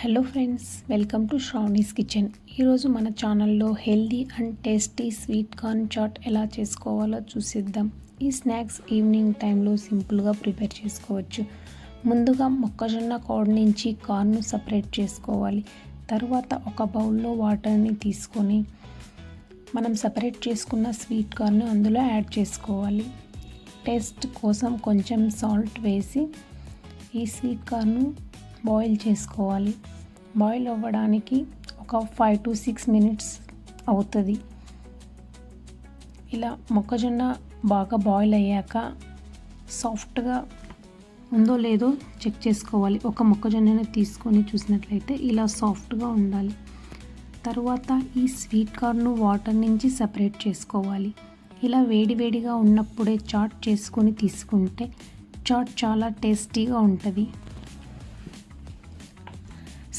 Hello friends welcome to Sravani's kitchen ఈరోజు మన ఛానల్లో healthy and tasty sweet corn chaat ఎలా చేసుకోవాలో చూసిద్దాం. ఈ స్నాక్స్ ఈవినింగ్ టైంలో సింపుల్గా ప్రిపేర్ చేసుకోవచ్చు. ముందుగా మొక్కజొన్న కోడ నుంచి కార్న్ను సపరేట్ చేసుకోవాలి. తర్వాత ఒక బౌల్లో వాటర్ని తీసుకొని మనం సపరేట్ చేసుకున్న స్వీట్ కార్న్ అందులో యాడ్ చేసుకోవాలి. టేస్ట్ కోసం కొంచెం సాల్ట్ వేసి ఈ స్వీట్ కార్ను బాయిల్ చేసుకోవాలి. బాయిల్ అవ్వడానికి ఒక ఫైవ్ టు సిక్స్ మినిట్స్ అవుతుంది. ఇలా మొక్కజొన్న బాగా బాయిల్ అయ్యాక సాఫ్ట్గా ఉందో లేదో చెక్ చేసుకోవాలి. ఒక మొక్కజొన్నని తీసుకొని చూసినట్లయితే ఇలా సాఫ్ట్గా ఉండాలి. తర్వాత ఈ స్వీట్ కార్న్ను వాటర్ నుంచి సపరేట్ చేసుకోవాలి. ఇలా వేడివేడిగా ఉన్నప్పుడే చాట్ చేసుకొని తీసుకుంటే చాట్ చాలా టేస్టీగా ఉంటుంది.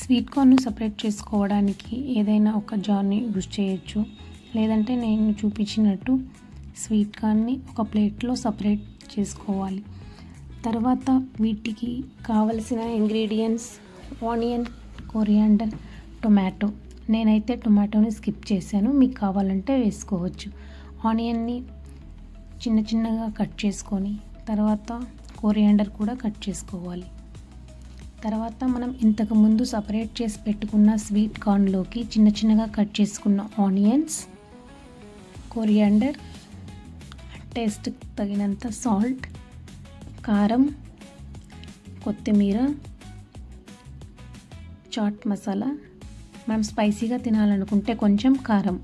స్వీట్ కార్న్ సపరేట్ చేసుకోవడానికి ఏదైనా ఒక జార్ని యూజ్ చేయొచ్చు. లేదంటే నేను చూపించినట్టు స్వీట్ కార్న్ని ఒక ప్లేట్లో సపరేట్ చేసుకోవాలి. తర్వాత వీటికి కావలసిన ఇంగ్రీడియంట్స్ ఆనియన్ కొరియాండర్ టొమాటో. నేనైతే టొమాటోని స్కిప్ చేశాను. మీకు కావాలంటే వేసుకోవచ్చు. ఆనియన్ని చిన్న చిన్నగా కట్ చేసుకొని తర్వాత కొరియాండర్ కూడా కట్ చేసుకోవాలి. తర్వాత మనం ఇంతకు ముందు సపరేట్ చేసి పెట్టుకున్న స్వీట్ కార్న్లోకి చిన్న చిన్నగా కట్ చేసుకున్న ఆనియన్స్ కొరియాండర్ టేస్ట్ తగినంత సాల్ట్ కారం కొత్తిమీర చాట్ మసాలా. మనం స్పైసీగా తినాలనుకుంటే కొంచెం కారం.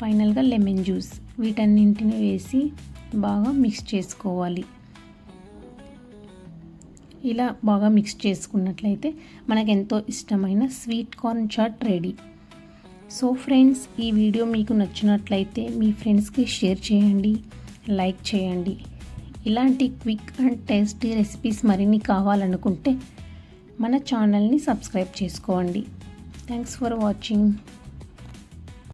ఫైనల్గా లెమన్ జ్యూస్. వీటన్నింటిని వేసి బాగా మిక్స్ చేసుకోవాలి. ఇలా బాగా మిక్స్ చేసుకున్నట్లయితే మనకు ఎంతో ఇష్టమైన sweet corn chaat ready so friends ఈ వీడియో మీకు నచ్చినట్లయితే మీ ఫ్రెండ్స్కి షేర్ చేయండి లైక్ చేయండి. ఇలాంటి క్విక్ అండ్ టేస్టీ రెసిపీస్ మరిన్ని కావాలనుకుంటే మన ఛానల్ని సబ్స్క్రైబ్ చేసుకోండి. Thanks for watching